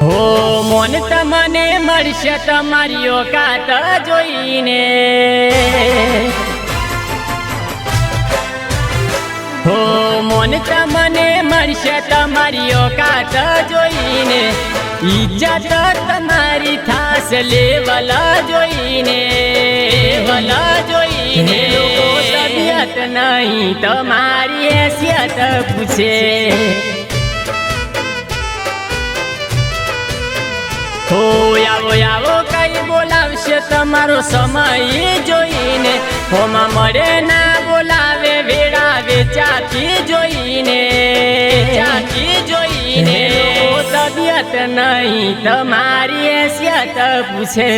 મોન તમને મળશે તમારી ઓકાત જોઈને. હો મોન તમને મળશે તમારી ઓકાત જોઈને. ઈજ્જત તમારી થાસ લેવલ જોઈને લેવલ જોઈને. તબિયત નહીં, તમારી હેસિયત પૂછે. હો, આવો આવો, કઈ બોલાવશે તમારો સમય જોઈને. હોમાં મળે ના બોલાવે વેળાવે ચાથી જોઈને. ચાથી જોઈને. તબિયત નહીં, તમારી હેસિયત પૂછે.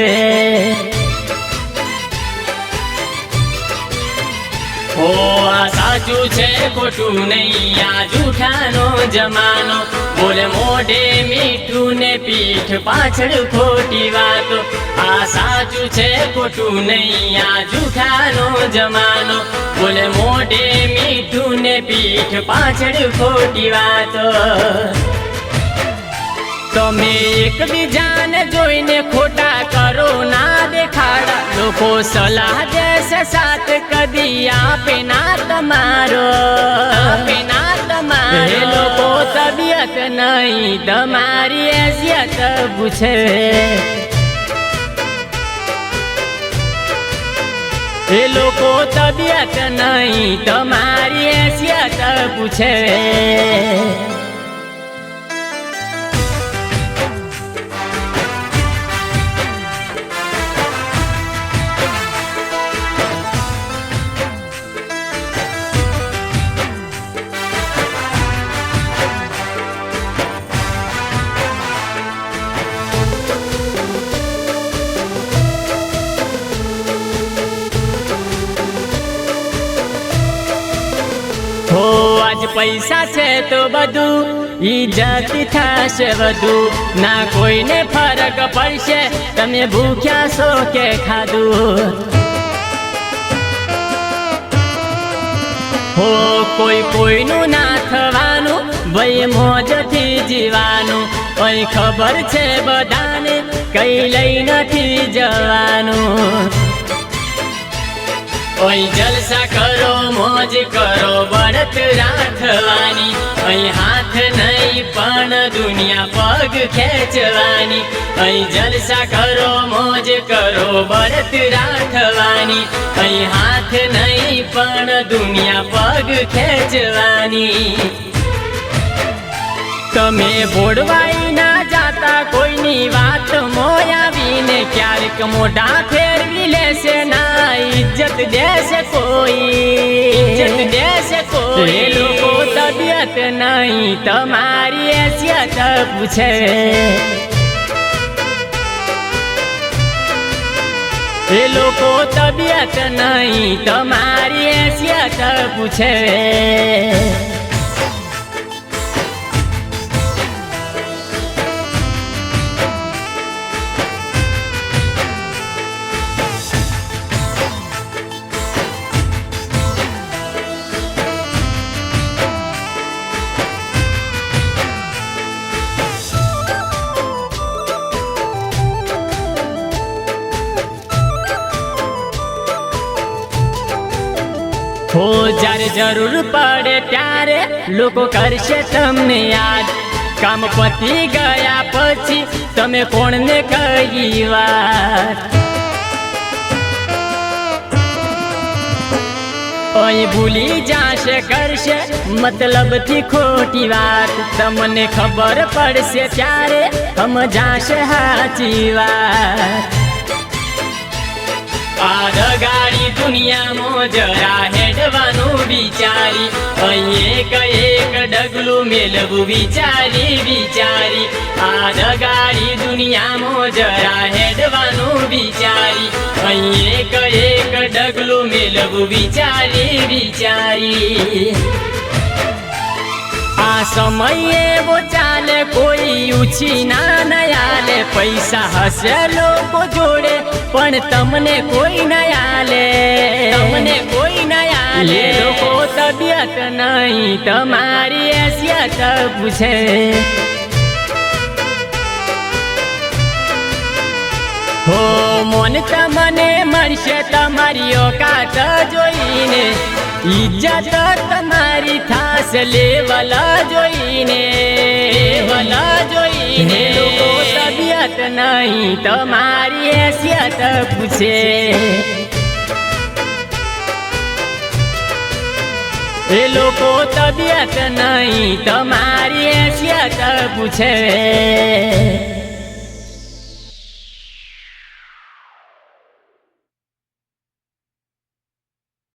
ઓ આ સાચું છે, ખોટું નહીં. આ જૂઠાનો જમાનો. બોલે મોઢે મીઠું ને પીઠ પાછળ ખોટી વાતો. આ સાચું છે, ખોટું નહીં, આ જુઠાનો જમાનો. બોલે મોઢે મીઠું ને પીઠ પાછળ ખોટી વાતો. તમે એકબીજાને જોઈને ખોટા કરો ના દેખાડા. લોકો સલાહ દેશે સાથ કદી આપે ના તમારો. આપે ના તમારો. લોકો તબિયત નહીં તમારી હેસિયત પૂછે. એ લોકો તબિયત નહીં તમારી હેસિયત પૂછે. આજ પૈસા છે તો બધું ઈજ્જત થશે વધુ. ના કોઈને ફરક પડશે, તમે ભૂખ્યા છો કે ખાધું? હો, કોઈ કોઈનું ના થવાનું ભાઈ મોજથી જીવાનું. કઈ ખબર છે બધાને, કઈ લઈ નથી જવાનું. ઓય જલસા કરો, મોજ કરો બળત રાખવાની અહીં હાથ નહીં, પણ દુનિયા પગ ખેંચવાની. અહીં જલસા કરો, મોજ કરો બળત રાખવાની અહીં હાથ નહીં, પણ દુનિયા પગ ખેંચવાની. તમે ભોડવાઈ ના જાતા, કોઈની વાત મોયાવીને ક્યારેક મોઢા ફેરવી લેશે ના. ઇજ્જત દેશે કોઈ ઇજ્જત દેશે કોઈ. લોકો તબિયત નહીં, તમારી હેસિયત પૂછે. એ લોકો તબિયત નહીં, તમારી હેસિયત પૂછે. હો જ્યારે જરૂર પડે ત્યારે લોકો કરશે તમને યાદ કામ પતી ગયા પછી તમે કોણને કહી વાત અહીં ભૂલી જાશે કરશે મતલબથી ખોટી વાત તમને ખબર પડશે ત્યારે સમજાશે સાચી વાત આ ગાડી દુનિયામાં જરા હેડવાનું વિચારી. અહીં એક એક ડગલું મેલવું વિચારી વિચારી. આ ગાડી દુનિયામાં જરા હેડવાનું વિચારી. અહીં એક એક ડગલું મેલવું વિચારી વિચારી. આ સમય એવો ચાલે કોઈ ઉછી ના નયાલે. પૈસા હશે લોકો જોડે પણ તમને કોઈ નયાલે. તમને કોઈ નયાલે. લોકો તબિયત નહીં તમારી હેસિયત પૂછે. હો મોન તમને મળશે તમારી ઓકાત જોઈને. ઇજ્જત તમારી થાસ લેવલ જોઈને લેવલ જોઈને. તબિયત નહીં, તમારી હેસિયત પૂછે. એ લોકો, તબિયત નહીં, તમારી હેસિયત પૂછે.